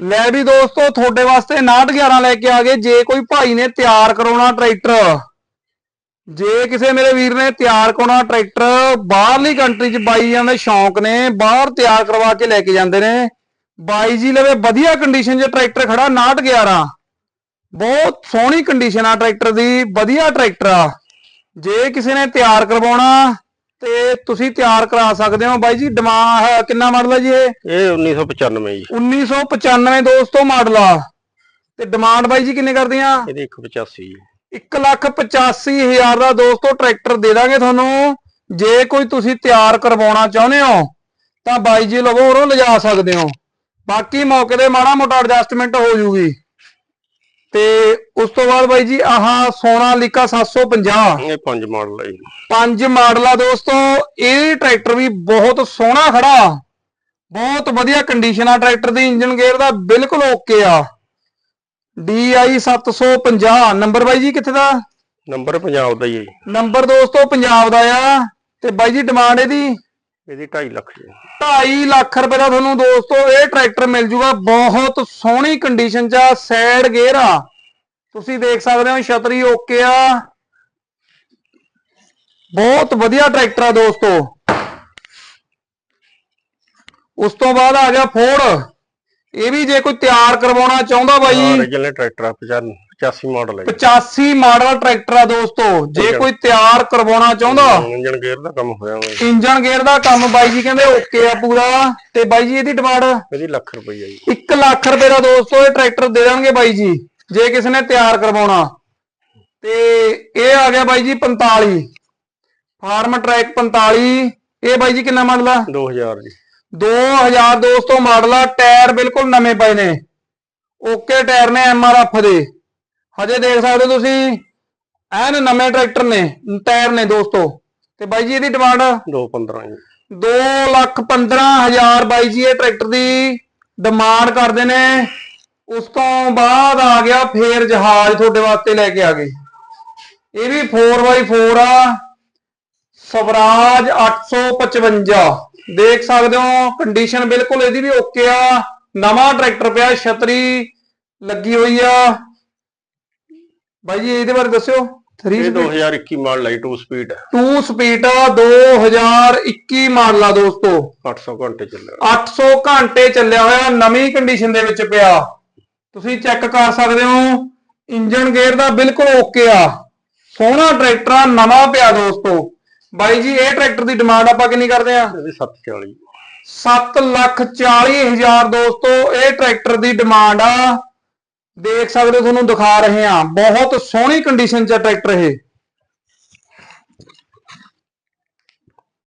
ਲੈ ਵੀ ਦੋਸਤੋ, ਤੁਹਾਡੇ ਵਾਸਤੇ 6911 ਲੈ ਕੇ ਆ ਗਏ। ਜੇ ਕੋਈ ਭਾਈ ਨੇ ਤਿਆਰ ਕਰਾਉਣਾ ਟਰੈਕਟਰ, ਜੇ ਕਿਸੇ ਮੇਰੇ ਵੀਰ ਨੇ ਤਿਆਰ ਕਰਾਉਣਾ ਟਰੈਕਟਰ, ਬਾਹਰਲੀ ਕੰਟਰੀ 'ਚ ਬਾਈ ਜਾਂਦੇ ਸ਼ੌਂਕ ਨੇ, ਬਾਹਰ ਤਿਆਰ ਕਰਵਾ ਕੇ ਲੈ ਕੇ ਜਾਂਦੇ ਨੇ। ਬਾਈ ਜੀ ਲਵੇ, ਵਧੀਆ ਕੰਡੀਸ਼ਨ 'ਚ ਟਰੈਕਟਰ ਖੜਾ 6911 ਬਹੁਤ ਸੋਹਣੀ ਕੰਡੀਸ਼ਨ ਆ ਟਰੈਕਟਰ ਦੀ, ਵਧੀਆ ਟਰੈਕਟਰ ਆ। ਜੇ ਕਿਸੇ ਨੇ ਤਿਆਰ ਕਰਵਾਉਣਾ ਤੇ ਤੁਸੀਂ ਤਿਆਰ ਕਰਾ ਸਕਦੇ ਹੋ ਬਾਈ ਜੀ ਡਿਮਾਂਡ ਕਿੰਨਾ ਮਾਡਲ ਹੈ ਜੀ ਇਹ? ਇਹ 1995 ਜੀ। 1995 ਦੋਸਤੋ ਮਾਡਲ ਆ। ਤੇ ਡਿਮਾਂਡ ਬਾਈ ਜੀ ਕਿੰਨੇ ਕਰਦੇ ਆ? ਇਹਦੀ 185 ਜੀ। 185000 ਦਾ ਦੋਸਤੋ ਟਰੈਕਟਰ ਦੇ ਦਾਂਗੇ ਤੁਹਾਨੂੰ। ਜੇ ਕੋਈ ਤੁਸੀਂ ਤਿਆਰ ਕਰਵਾਉਣਾ ਚਾਹੁੰਦੇ ਹੋ ਤਾਂ ਬਾਈ ਜੀ ਲਵੋ ਉਰੋਂ ਲਿਜਾ ਸਕਦੇ ਹੋ। ਬਾਕੀ ਮੌਕੇ ਤੇ ਮਾੜਾ ਮੋਟਾ ਐਡਜਸਟਮੈਂਟ ਹੋ ਜੂਗੀ। ਤੇ ਉਸ ਤੋਂ ਬਾਅਦ ਬਾਈ ਜੀ ਆਹ ਸੋਨਾਲੀਕਾ 750 ਇਹ ਪੰਜ ਮਾਡਲ ਹੈ ਜੀ। ਪੰਜ ਮਾਡਲ ਆ ਦੋਸਤੋ ਇਹ ਟਰੈਕਟਰ ਵੀ ਬਹੁਤ ਸੋਹਣਾ ਖੜਾ। ਬਹੁਤ ਵਧੀਆ ਕੰਡੀਸ਼ਨ ਆ ਟਰੈਕਟਰ ਦੀ ਇੰਜਨ ਗੇਅਰ ਦਾ ਬਿਲਕੁਲ ਓਕੇ ਆ। DI 750 ਨੰਬਰ ਬਾਈ ਜੀ ਕਿੱਥੇ ਦਾ? ਨੰਬਰ ਪੰਜਾਬ ਦਾ ਹੀ ਹੈ ਜੀ। ਨੰਬਰ ਦੋਸਤੋ ਪੰਜਾਬ ਦਾ ਆ। ਤੇ ਬਾਈ ਜੀ ਡਿਮਾਂਡ ਇਹਦੀ? ਇਹਦੀ 2.5 ਲੱਖ ਜੀ। 2.5 ਲੱਖ ਰੁਪਏ ਦਾ ਤੁਹਾਨੂੰ ਦੋਸਤੋ ਇਹ ਟਰੈਕਟਰ ਮਿਲ ਜੂਗਾ। ਬਹੁਤ ਸੋਹਣੀ ਕੰਡੀਸ਼ਨ 'ਚ ਆ ਸਾਈਡ ਗੇਅਰ ਆ। ਤੁਸੀਂ ਦੇਖ ਸਕਦੇ ਹੋ ਛਤਰੀ ਓਕੇ ਆ। ਬਹੁਤ ਵਧੀਆ ਟਰੈਕਟਰ ਆ ਦੋਸਤੋ। ਉਸ ਤੋਂ ਬਾਅਦ ਆ ਗਿਆ ਫੋਰਡ ਇਹ ਵੀ ਜੇ ਕੋਈ ਤਿਆਰ ਕਰਵਾਉਣਾ ਚਾਹੁੰਦਾ ਬਾਈ। original ਟਰੈਕਟਰ ਆ 85 85 ਮਾਡਲ ਹੈ 85 ਮਾਡਲ ਟਰੈਕਟਰ ਆ ਦੋਸਤੋ। ਜੇ ਕੋਈ ਤਿਆਰ ਕਰਵਾਉਣਾ ਚਾਹੁੰਦਾ। ਜੀ ਇੰਜਨ ਗੇਅਰ ਦਾ ਕੰਮ ਹੋਇਆ ਹੋਇਆ। ਇੰਜਨ ਗੇਅਰ ਦਾ ਕੰਮ ਬਾਈ ਜੀ ਕਹਿੰਦੇ ਓਕੇ ਆ ਪੂਰਾ। ਤੇ ਬਾਈ ਜੀ ਇਹਦੀ ਡਿਮਾਂਡ ਇਹਦੀ ਲੱਖ ਰੁਪਈਆ ਜੀ। 1 ਲੱਖ ਰੁਪਏ ਦਾ ਦੋਸਤੋ ਇਹ ਟਰੈਕਟਰ ਦੇ ਦੇਣਗੇ ਬਾਈ ਜੀ। ਜੇ ਕਿਸੇ ਨੇ ਤਿਆਰ ਕਰਵਾਉਣਾ। ਤੇ ਇਹ ਆ ਗਿਆ ਬਾਈ ਜੀ 45 ਫਾਰਮ ਟਰੈਕ 45 ਇਹ ਬਾਈ ਜੀ ਕਿੰਨਾ ਮਾਡਲ ਆ? 2000 ਜੀ। 2000 ਦੋਸਤੋ ਮਾਡਲ ਆ। ਟਾਇਰ ਬਿਲਕੁਲ ਨਵੇਂ ਪਏ ਨੇ। ਓਕੇ ਟਾਇਰ ਨੇ ਐਮਆਰਐਫ ਦੇ। ਹਜੇ ਦੇਖ ਸਕਦੇ ਹੋ ਤੁਸੀਂ ਐਨ ਨਵੇਂ ਟਰੈਕਟਰ ਨੇ ਟਾਇਰ ਨੇ ਦੋਸਤੋ। ਤੇ ਬਾਈ ਜੀ ਇਹਦੀ ਡਿਮਾਂਡ? 215 ਜੀ। ਦੋ ਲੱਖ ਪੰਦਰਾਂ ਹਜ਼ਾਰ ਬਾਈ ਜੀ ਇਹ ਟਰੈਕਟਰ ਦੀ ਡਿਮਾਂਡ ਕਰਦੇ ਨੇ। ਉਸ ਤੋਂ ਬਾਅਦ ਆ ਗਿਆ ਫੇਰ ਜਹਾਜ਼ ਤੁਹਾਡੇ ਵਾਸਤੇ ਲੈ ਕੇ ਆ ਗਏ। ਇਹ ਵੀ 4x4 ਆ। ਸਵਰਾਜ 855 ਦੇਖ ਸਕਦੇ ਹੋ ਕੰਡੀਸ਼ਨ ਬਿਲਕੁਲ ਇਹਦੀ ਵੀ ਓਕੇ ਆ। ਨਵਾਂ ਟਰੈਕਟਰ ਪਿਆ ਛਤਰੀ ਲੱਗੀ ਹੋਈ ਆ। ਬਾਈ ਜੀ ਇਹਦੇ ਬਾਰੇ ਦੱਸਿਓ। 3 ਇਹ 2021 ਮਾਡਲ ਹੈ 2 ਸਪੀਡ 2 ਸਪੀਡ 2021 ਮਾਡਲ ਆ ਦੋਸਤੋ। 800 ਘੰਟੇ ਚੱਲਿਆ। 800 ਘੰਟੇ ਚੱਲਿਆ ਹੋਇਆ ਨਵੀਂ ਕੰਡੀਸ਼ਨ ਦੇ ਵਿੱਚ ਪਿਆ। ਤੁਸੀਂ ਚੈੱਕ ਕਰ ਸਕਦੇ ਹੋ ਇੰਜਨ ਗੇਅਰ ਦਾ ਬਿਲਕੁਲ ਓਕੇ ਆ। ਸੋਹਣਾ ਟਰੈਕਟਰ ਆ ਨਵਾਂ ਪਿਆ ਦੋਸਤੋ। ਬਾਈ ਜੀ ਇਹ ਟਰੈਕਟਰ ਦੀ ਡਿਮਾਂਡ ਆਪਾਂ ਕਿੰਨੀ ਕਰਦੇ ਆ? ਇਹਦੀ 740 7 ਲੱਖ 40 ਹਜ਼ਾਰ ਦੋਸਤੋ ਇਹ ਟਰੈਕਟਰ ਦੀ ਡਿਮਾਂਡ ਆ। ਦੇਖ ਸਕਦੇ ਹੋ ਤੁਹਾਨੂੰ ਦਿਖਾ ਰਹੇ ਆ। ਬਹੁਤ ਸੋਹਣੀ ਕੰਡੀਸ਼ਨ 'ਚ ਟਰੈਕਟਰ ਇਹ।